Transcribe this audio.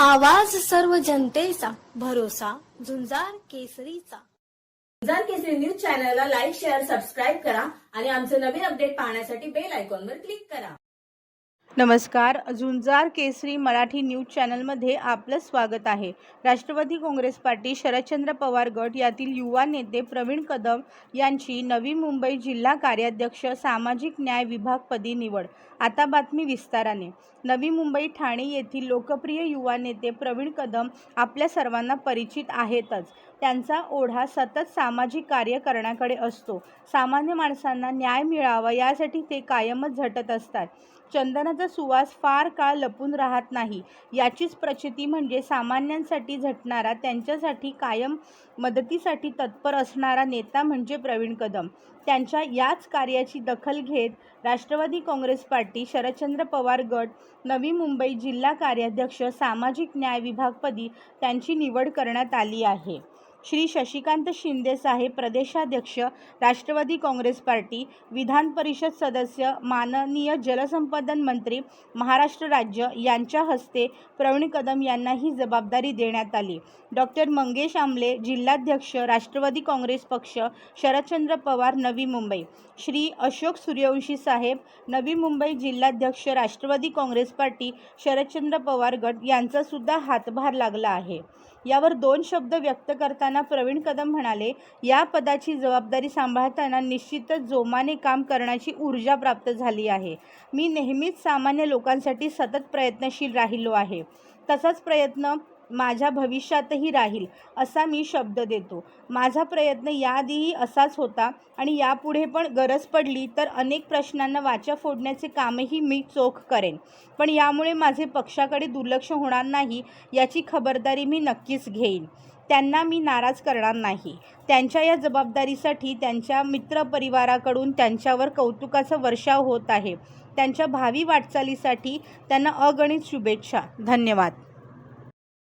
आवाज सर्व जनतेचा भरोसा झुंजार केसरीचा. झुंजार केसरी न्यूज चॅनलला लाईक शेअर सबस्क्राईब करा आणि आमचे नवीन अपडेट पाहण्यासाठी बेल आयकॉनवर क्लिक करा. नमस्कार. झुंजार केसरी मराठी न्यूज चॅनलमध्ये आपलं स्वागत आहे. राष्ट्रवादी काँग्रेस पार्टी शरदचंद्र पवार गट यातील युवा नेते प्रवीण कदम यांची नवी मुंबई जिल्हा कार्याध्यक्ष सामाजिक न्याय विभागपदी निवड. आता बातमी विस्ताराने. नवी मुंबई ठाणे येथील लोकप्रिय युवा नेते प्रवीण कदम आपल्या सर्वांना परिचित आहेतच. त्यांचा ओढा सतत सामाजिक कार्य करण्याकडे असतो. सामान्य माणसांना न्याय मिळावा यासाठी ते कायमच झटत असतात. चंदनाचा सुवास फार काळ लपून राहत नाही. याचीच प्रचिती म्हणजे सामान्यांसाठी झटणारा त्यांच्यासाठी कायम मदतीसाठी तत्पर असणारा नेता म्हणजे प्रवीण कदम. त्यांच्या याच कार्याची दखल घेत राष्ट्रवादी काँग्रेस पार्टी शरदचंद्र पवार गट नवी मुंबई जिल्हा कार्याध्यक्ष सामाजिक न्याय विभागपदी त्यांची निवड करण्यात आली आहे. श्री शशिकांत शिंदे साहेब प्रदेशाध्यक्ष राष्ट्रवादी काँग्रेस पार्टी विधान परिषद सदस्य माननीय जलसंपदन मंत्री महाराष्ट्र राज्य यांच्या हस्ते प्रवीण कदम यांना ही जबाबदारी देण्यात आली. डॉक्टर मंगेश आमले जिल्हाध्यक्ष राष्ट्रवादी काँग्रेस पक्ष शरदचंद्र पवार नवी मुंबई. श्री अशोक सूर्यवंशी साहेब नवी मुंबई जिल्हाध्यक्ष राष्ट्रवादी काँग्रेस पार्टी शरदचंद्र पवार गट यांचा सुद्धा हातभार लागला आहे. यावर दोन शब्द व्यक्त करताना प्रवीण कदम म्हणाले या पदाची जबाबदारी सांभाळताना निश्चितच जोमाने काम करण्याची ऊर्जा प्राप्त झाली आहे. मी नेहमीच सामान्य लोकांसाठी सतत प्रयत्नशील राहिलो आहे. तसाच प्रयत्न माझ्या भविष्यातही राहील असा मी शब्द देतो. माझा प्रयत्न याआधीही असाच होता आणि यापुढे पण गरज पडली तर अनेक प्रश्नांना वाचा फोडण्याचे कामही मी चोख करेन. पण यामुळे माझे पक्षाकडे दुर्लक्ष होणार नाही याची खबरदारी मी नक्कीच घेईन. त्यांना मी नाराज करणार नाही. त्यांच्या या जबाबदारीसाठी त्यांच्या मित्रपरिवाराकडून त्यांच्यावर कौतुकाचा वर्षाव होत आहे. त्यांच्या भावी वाटचालीसाठी त्यांना अगणित शुभेच्छा. धन्यवाद.